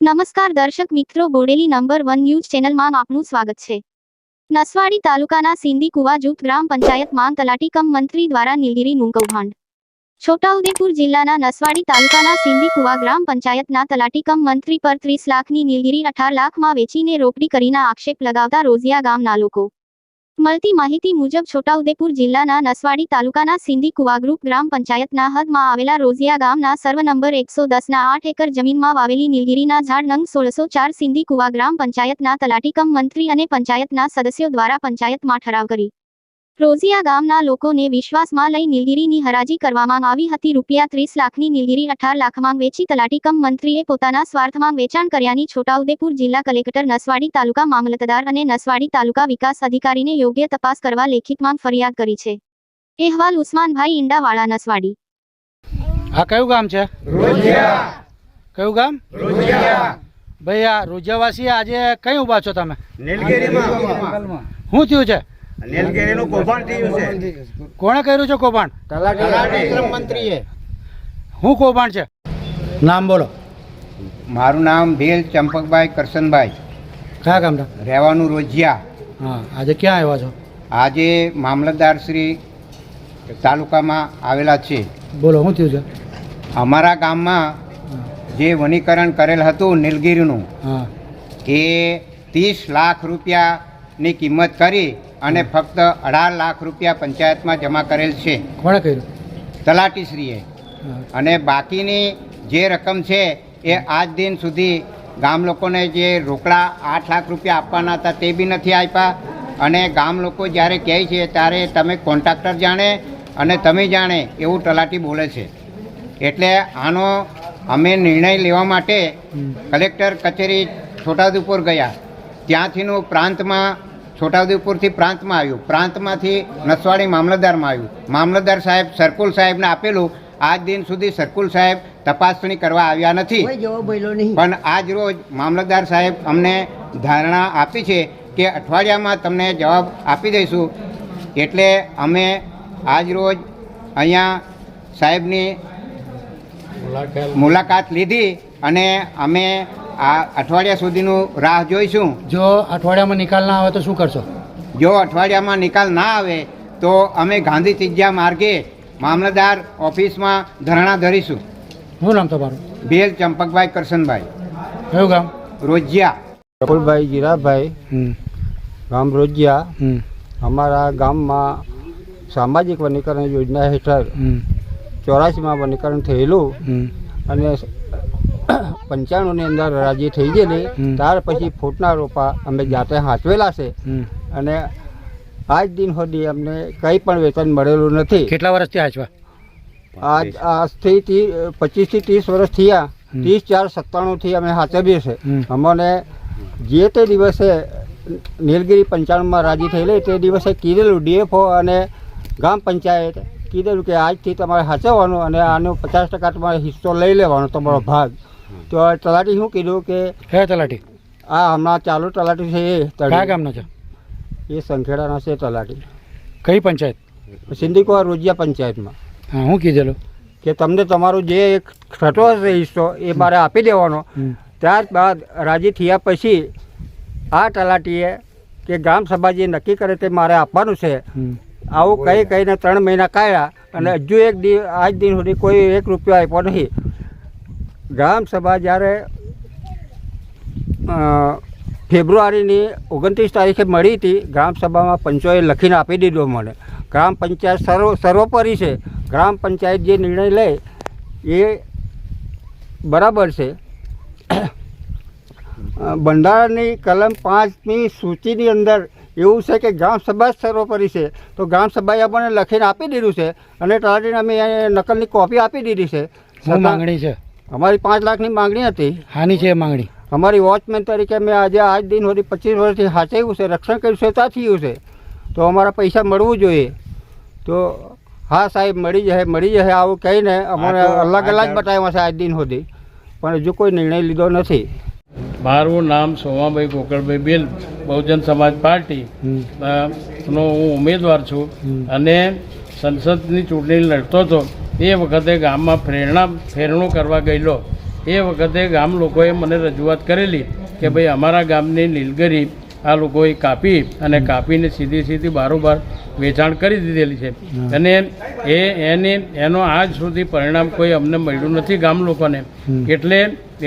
નમસ્કાર દર્શક મિત્રો, બોડેલી નંબર વન ન્યૂઝ ચેનલમાં આપનું સ્વાગત છે. નસવાડી તાલુકાના સિંધી કુવા જૂથ ગ્રામ પંચાયત માંગ તલાટી કમ મંત્રી દ્વારા નીલગીરીનું કૌભાંડ છોટાઉદેપુર જિલ્લાના નસવાડી તાલુકાના સિંધી કુવા ગ્રામ પંચાયતના તલાટી કમ મંત્રી પર ત્રીસ લાખની નીલગીરી અઢાર લાખમાં વેચીને રોકડી કરીના આક્ષેપ લગાવતા રોઝિયા ગામના લોકો. મળતી માહિતી મુજબ છોટાઉદેપુર જિલ્લાના નસવાડી તાલુકાના સિંધી કુવા ગ્રામ પંચાયતના હદમાં આવેલા રોઝિયા ગામના સર્વ નંબર એકસો દસના આઠ એકર જમીનમાં વાવેલી નીલગીરીના ઝાડ નંગ સોળસો ચાર સિંધી કુવા ગ્રામ પંચાયતના તલાટીકમ મંત્રી અને પંચાયતના સદસ્યો દ્વારા પંચાયતમાં ઠરાવ કરી. રોઝિયા ગામના લોકોને વિશ્વાસમાં લઈ નીલગીરીની હરાજી કરવામાં આવી હતી. રૂપિયા ત્રીસ લાખની નીલગીરી અઢાર લાખમાં વેચી તલાટી કમ મંત્રીએ પોતાના સ્વાર્થમાં વેચાણ કર્યાની છોટાઉદેપુર જિલ્લા કલેક્ટર નસવાડી તાલુકા મામલતદાર અને નસવાડી તાલુકા વિકાસ અધિકારીને યોગ્ય તપાસ કરવા લેખિતમાં ફરિયાદ કરી છે. અહેવાલ ઉસ્માનભાઈ ઈંડાવાળા નસવાડી. આ કયું ગામ છે? કયું ગામ? ભાઈ આ રોજિયાવાસી આજે કઈ ઊભા છો તમે? શું થયું છે? નીલગિરીનું કૌભાંડ થયું છે. કોણે કર્યું છે કૌભાંડ? મંત્રીએ. શું કૌભાંડ છે? નામ બોલો. મારું નામ ભીલ ચંપકભાઈ કરશનભાઈ. કયા ગામના? રહેવાનું રોજિયા. હા આજે ક્યાં આવ્યા છો? આજે મામલતદાર શ્રી તાલુકામાં આવેલા છે. બોલો શું થયું છે? અમારા ગામમાં જે વનીકરણ કરેલ હતું નીલગિરીનું હા. એ ત્રીસ લાખ રૂપિયાની કિંમત કરી અને ફક્ત અઢાર લાખ રૂપિયા પંચાયતમાં જમા કરેલ છે. કોણે કર્યું? તલાટીશ્રીએ. અને બાકીની જે રકમ છે એ આજ દિન સુધી ગામ લોકોને જે રોકડા આઠ લાખ રૂપિયા આપવાના હતા તે બી નથી આપ્યા. અને ગામ લોકો જ્યારે કહે છે ત્યારે તમે કોન્ટ્રાક્ટર જાણે અને તમે જાણે એવું તલાટી બોલે છે. એટલે આનો અમે નિર્ણય લેવા માટે. કલેક્ટર કચેરી છોટાઉદેપુર ગયા. ત્યાંથીનું પ્રાંતમાં છોટાઉદેપુરથી પ્રાંતમાં આવ્યું. પ્રાંતમાંથી નસવાડી મામલતદારમાં આવ્યું. મામલતદાર સાહેબ સરકુલ સાહેબને આપેલું આજ દિન સુધી સરકુલ સાહેબ તપાસણી કરવા આવ્યા નથી. પણ આજ રોજ મામલતદાર સાહેબ અમને ધારણા આપી છે કે અઠવાડિયામાં તમને જવાબ આપી દઈશું. એટલે અમે આજ રોજ અહીંયા સાહેબની મુલાકાત લીધી અને અમે આ અઠવાડિયા સુધીનું રાહ જોઈશું. જો અઠવાડિયામાં નિકાલ ના આવે તો શું કરશો? જો અઠવાડિયામાં નિકાલ ના આવે તો અમે ગાંધી ત્રિજ્યા માર્ગે મામલતદાર ઓફિસમાં ધરણા ધરીશું. શું નામ તમારું? ભેલ ચંપકભાઈ કરશનભાઈ. કયું ગામ? રોજિયા. પ્રફુલભાઈ જીરાભાઈ. હમ. ગામ રોજિયા. હમ. અમારા ગામમાં સામાજિક વનીકરણ યોજના હેઠળ ચોરાસીમાં વનીકરણ થયેલું હમ. અને પંચાણુંની અંદર રાજી થઈ ગયેલી ત્યાર પછી ફૂટના રોપા અમે જાતે હાંચવેલા છે. અને આજ દિન સુધી અમને કંઈ પણ વેતન મળેલું નથી. કેટલા વર્ષથી હાચવા? આજ આજથી પચીસ પચીસથી ત્રીસ વર્ષ થયા. ત્રીસ ચાર સત્તાણુંથી અમે હાચવીએ છે. અમને જે તે દિવસે નીલગિરી પંચાણુંમાં રાજી થયેલી તે દિવસે કીધેલું ડીએફઓ અને ગ્રામ પંચાયત કીધેલું કે આજથી તમારે હાંચવવાનું અને આનો પચાસ ટકા તમારે હિસ્સો લઈ લેવાનો તમારો ભાગ. તો તલાટી શું કીધું કે હે તલાટી? આ હમણાં ચાલુ તલાટી છે એ કયા ગામના છે? એ સંખેડાના છે તલાટી. કઈ પંચાયત? સિંધિકો રોજિયા પંચાયતમાં. હા હું કીધેલું. કે તમને તમારું જે એક થતો હશે હિસ્સો એ મારે આપી દેવાનો. ત્યારબાદ રાજી થયા પછી આ તલાટીએ કે ગ્રામ સભા જે નક્કી કરે તે મારે આપવાનું છે. આવું કહી કહીને ત્રણ મહિના કાઢ્યા અને હજુ એક દી આજ દિન સુધી કોઈ એક રૂપિયો આપ્યો નહીં. ગ્રામ સભા જ્યારે ફેબ્રુઆરીની ઓગણત્રીસ તારીખે મળી હતી ગ્રામ સભામાં પંચોએ લખીને આપી દીધો મને. ગ્રામ પંચાયત સર્વ સર્વોપરી છે. ગ્રામ પંચાયત જે નિર્ણય લે એ બરાબર છે. બંધારણની કલમ પાંચની સૂચિની અંદર એવું છે કે ગ્રામ સભા જ સર્વોપરી છે. તો ગ્રામ સભાએ આપણને લખીને આપી દીધું છે અને તલાટીને અમે નકલની કોપી આપી દીધી છે. માંગણી છે. અમારી પાંચ લાખની માંગણી હતી. હાની છે એ માંગણી? અમારી વોચમેન તરીકે મેં આજે આજ દિન સુધી પચીસ વર્ષથી સાચવ્યું છે રક્ષણ કર્યું છે ત્યાં થયું છે. તો અમારા પૈસા મળવું જોઈએ. તો હા સાહેબ મળી જશે મળી જશે આવું કહીને અમારે અલગ અલગ બતાવ્યા છે આજ દિન સુધી. પણ હજુ કોઈ નિર્ણય લીધો નથી. મારું નામ સોમાભાઈ ગોકળભાઈ બેલ બહુજન સમાજ પાર્ટી. નો હું ઉમેદવાર છું અને સંસદની ચૂંટણી લડતો હતો. એ વખતે ગામમાં પ્રેરણા ફેરણું કરવા ગયેલો. એ વખતે ગામ લોકોએ મને રજૂઆત કરેલી કે ભાઈ અમારા ગામની નીલગરી આ લોકોએ કાપી અને કાપીને સીધી સીધી બારોબાર વેચાણ કરી દીધેલી છે. અને એ એની એનો આજ સુધી પરિણામ કોઈ અમને મળ્યું નથી ગામ લોકોને. એટલે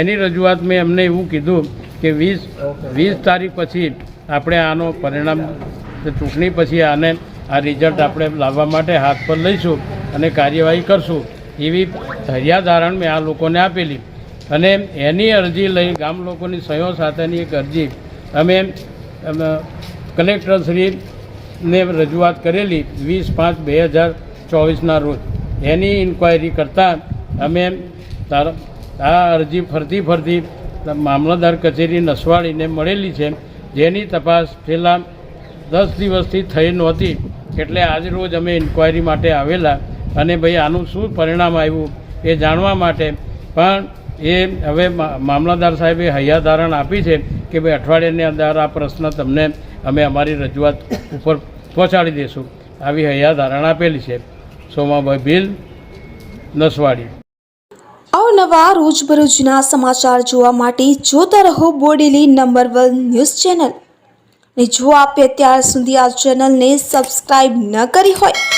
એની રજૂઆત મેં એમને એવું કીધું કે વીસ વીસ તારીખ પછી આપણે આનો પરિણામ ચૂંટણી પછી આને આ રિઝલ્ટ આપણે લાવવા માટે હાથ પર લઈશું. અને કાર્યવાહી કરશું એવી ધૈર્યાધારણ મેં આ લોકોને આપેલી. અને એની અરજી લઈ ગામ લોકોની સહયોગ સાથેની એક અરજી અમે કલેક્ટરશ્રીને રજૂઆત કરેલી વીસ પાંચ બે હજાર ચોવીસના રોજ. એની ઇન્ક્વાયરી કરતાં અમે આ અરજી ફરતી ફરતી મામલતદાર કચેરી નસવાડીને મળેલી છે. જેની તપાસ છેલ્લા દસ દિવસથી થઈ નહોતી. એટલે આજ રોજ અમે ઇન્ક્વાયરી માટે આવેલા. અને ભાઈ આનું શું પરિણામ આવ્યું એ જાણવા માટે. પણ એ હવે મામલતદાર સાહેબે હૈયાધારણ આપી છે કે ભાઈ અઠવાડિયાની અંદર આ પ્રશ્ન તમને અમે અમારી રજૂઆત ઉપર પહોંચાડી દઈશું આવી હૈયાધારણ આપેલી છે. સોમાભાઈ ભીલ, નસવાડી. અવનવા રોજબરોજના સમાચાર જોવા માટે જોતા રહો Bodeli number one news channel. ને જો આપે અત્યાર સુધી આ ચેનલને સબસ્ક્રાઈબ ન કરી હોય